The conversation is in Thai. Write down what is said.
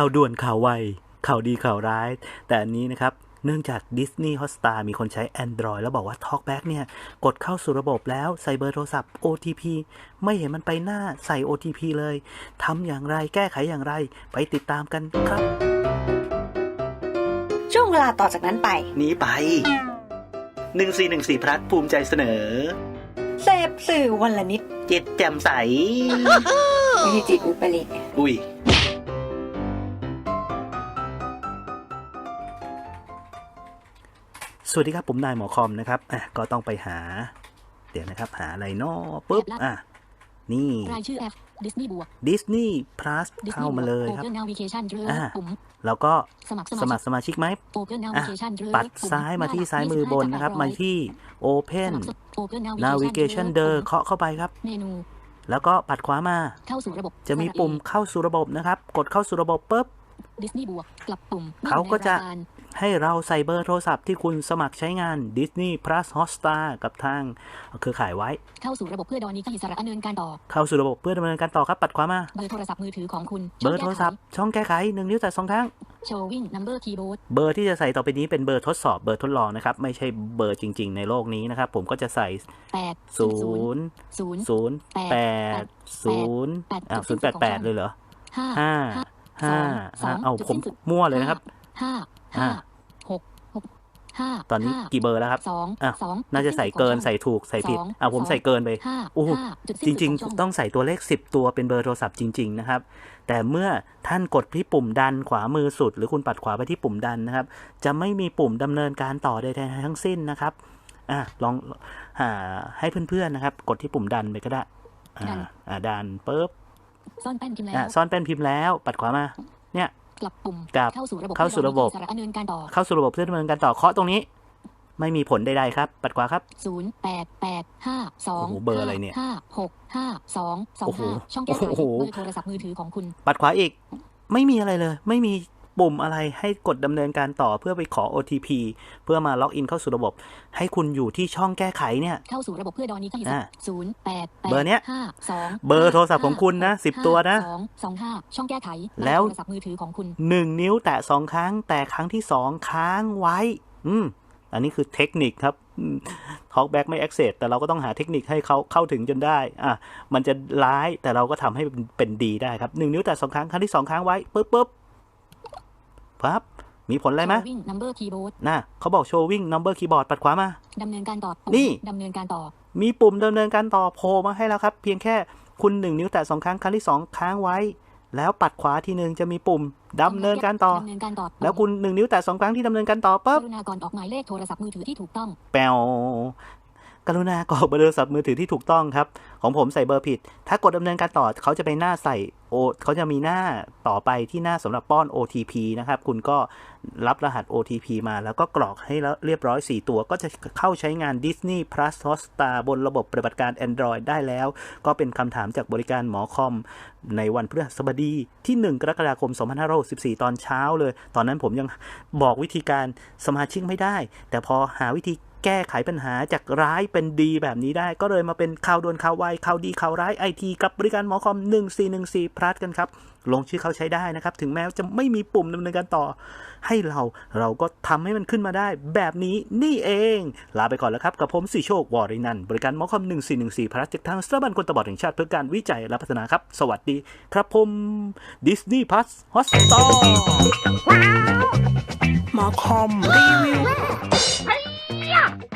ข่าวด่วนข่าวไว ข่าวดีข่าวร้าย แต่อันนี้นะครับ เนื่องจาก Disney Hotstar มีคนใช้ Android แล้วบอกว่า TalkBack เนี่ย กดเข้าสู่ระบบแล้วใส่เบอร์โทรศัพท์ OTP ไม่เห็นมันไปหน้าใส่ OTP เลยทำอย่างไรแก้ไขอย่างไร ไปติดตามกันครับ ช่วงเวลาต่อจากนั้นไปนี้ไป 1414พลัดภูมิใจเสนอ เสพสื่อวันละนิด จิตแจ่มใสไม่ใช่จิตอุปริต อุ้ย สวัสดีครับ ผมนายหมอคอมนะครับอะก็ต้องไปหา เดี๋ยวนะครับ หาอะไรนอปุ๊บอะนี่รายชื่อ F Disney บวก Disney Plus Disney เข้ามาเลยครับ Open Navigation เรืออ่าปุ่มแล้วก็สมัครสสมัมัคครรสมาชิกไหม Open อะ Navigation เรือปัดปุ่มซ้ายมาที่หน้ซ้ายมือบนนะครับ มาที่ Open สมัคร Open Navigation เดอปุ่มเคาะเข้าไปครับเมนูแล้วก็ปัดขวามาเข้าสู่ระบบจะมีปุ่มเข้าสู่ระบบนะครับ กดเข้าสู่ระบบปุ๊บ ดิสนีย์บวกกลับปุ่มเขาก็จะในรายารให้เราใส่เบอร์โทรศัพท์ที่คุณสมัครใช้งาน Disney Plus Hotstar กับทางเครือข่ายไว้ เข้าสู่ระบบเพื่อดอนิอิสระดำเนินการต่อ เข้าสู่ระบบเพื่อดำเนินการต่อครับ ปัดขวามา เบอร์โทรศัพท์มือถือของคุณ เบอร์โทรศัพท์ช่องแก้ไขหนึ่งนิ้วแต่สองครั้งโชว์วิ่ง number keyboard เบอร์ที่จะใส่ต่อไปนี้เป็นเบอร์ทดสอบเบอร์ทดลองนะครับ ไม่ใช่เบอร์จริง ๆ ในโลกนี้นะครับ ผมก็จะใส่8ศูนย์ศูนย์ศูนย์แปดศูนย์แปดอ้าวจุศูดนย์แปดแปดของช่องเลยเหรอห้า ห้าห้าสองห้าเอาจุดผมสิ้นสุดมั่วเลยนะครับห้าห้าห้าหกหกห้าตอนนี้ห้ากี่เบอร์แล้วครับสองอะสองน่าจะใส่เกินใส่ถูกใส่ผิดอะผมใส่เกินไปห้าโอ้โหห้าจุดจสิ้นสุดริงขช่ๆต้องใส่ตัวเลข10ตัวเป็นเบอร์โทรศัพท์จริง ๆ นะครับ แต่เมื่อท่านกดที่ปุ่มดันขวามือสุด หรือคุณปัดขวาไปที่ปุ่มดันนะครับ จะไม่มีปุ่มดำเนินการต่อใดๆทั้งสิ้นนะครับอะลองหาให้เพื่อนๆนะครับ กดที่ปุ่มดันไปก็ได้อ่าอ่าดันปุ๊บ ซ่อนแป้นพิมพ์แล้อะวซ่อนเป็นพิมพ์แล้ว ปัดขวามา เนี่ยกลับปุ่มกลับเข้าสู่ระบบเข้าสู่ระบบสระดำเนินการต่อเข้าสู่ระบบเพื่อดำเนินการต่อเคาะตรงนี้ ไม่มีผลใดๆครับ ปัดขวาครับศูนย์แปดแปดห้าสองโอ้โหเบอร์อะไรเนี่ยห้าหกห้าสองสองโอ้โหห้าช่องแก้ไขโอ้โหเบอร์โทรศัพท์มือถือของคุณ ปัดขวาอีก ไม่มีอะไรเลย ไม่มี ปุ่มอะไรให้กดดำเนินการต่อเพื่อไปขอ OTP เพื่อมาล็อกอินเข้าสู่ระบบ ให้คุณอยู่ที่ช่องแก้ไขเนี่ยเข้าสู่ระบบเพื่อดอนิที่อ่าศูนย์แปดแปดเบอร์เนี้ยห้าสองเบอร์โทรศัพท์ของคุณนะห้า10ตัวนะสองสองห้าช่องแก้ไขแล้วเบอร์โทรศัพท์มือถือของคุณหนึ่งนิ้วแตะสองครั้ง แต่ครั้งที่สองค้างไว้ อืมอันนี้คือเทคนิคครับทอกแบ็กไม่ access แต่เราก็ต้องหาเทคนิคให้เขาเข้าถึงจนได้ อะ มันจะร้ายแต่เราก็ทำให้เป็นเป็นดีได้ครับหนึ่งนิ้วแตะสองครั้ง ครั้งที่สองค้างไว้ปุ๊บปุ๊บ ปั๊บมีผลอะไรไหมวิ่ง number keyboard น่ะเขาบอก showing number keyboard ปัดขวามาดำเนินการต่อปุ่มนี่ดำเนินการต่อ มีปุ่มดำเนินการต่อโผล่มาให้แล้วครับ เพียงแค่คุณหนึ่งนิ้วแตะสองครั้งครั้งที่สองค้างไว้ แล้วปัดขวาทีหนึ่งจะมีปุ่มดำเนินการต่อดำเนินการต่อแล้วคุณหนึ่งนิ้วแตะสองครั้งที่ดำเนินการต่อกปั๊บรุณาก่อนออกหมายเลขโทรศัพท์มือถือที่ถูกต้อง แปว กรุณากรอกเบอร์โทรศัพท์มือถือที่ถูกต้องครับ ของผมใส่เบอร์ผิด ถ้ากดดำเนินการต่อเขาจะไปหน้าใส่โอเขาจะมีหน้าต่อไปที่หน้าสำหรับป้อน OTP นะครับ คุณก็รับรหัส OTP มาแล้วก็กรอกให้แล้วเรียบร้อย 4 ตัวก็จะเข้าใช้งาน Disney Plus Hotstar บนระบบปฏิบัติการ Android ได้แล้ว ก็เป็นคำถามจากบริการหมอคอม ในวันพฤหัสบดีที่ 1 กรกฎาคม 2564 ตอนเช้าเลย ตอนนั้นผมยังบอกวิธีการสมาชิกไม่ได้ แต่พอหาวิธี แก้ไขปัญหาจากร้ายเป็นดีแบบนี้ได้ ก็เลยมาเป็นข่าวด่วนข่าวไวข่าวดีข่าวร้ายไอทีกับบริการหมอคอม 1414พลัสกันครับ ลงชื่อเขาใช้ได้นะครับ ถึงแม้จะไม่มีปุ่มดำเนินการต่อ ให้เราเราก็ทำให้มันขึ้นมาได้ แบบนี้นี่เอง ลาไปก่อนแล้วครับ กับผมสีโชควอรินันท์บริการหมอคอม 1414พลัสจากทางสถาบันคนตาบอดแห่งชาติเพื่อการวิจัยและพัฒนาครับ สวัสดีครับผมดิสนีย์พัสฮอสตอหมอคอมรีวิว 呀！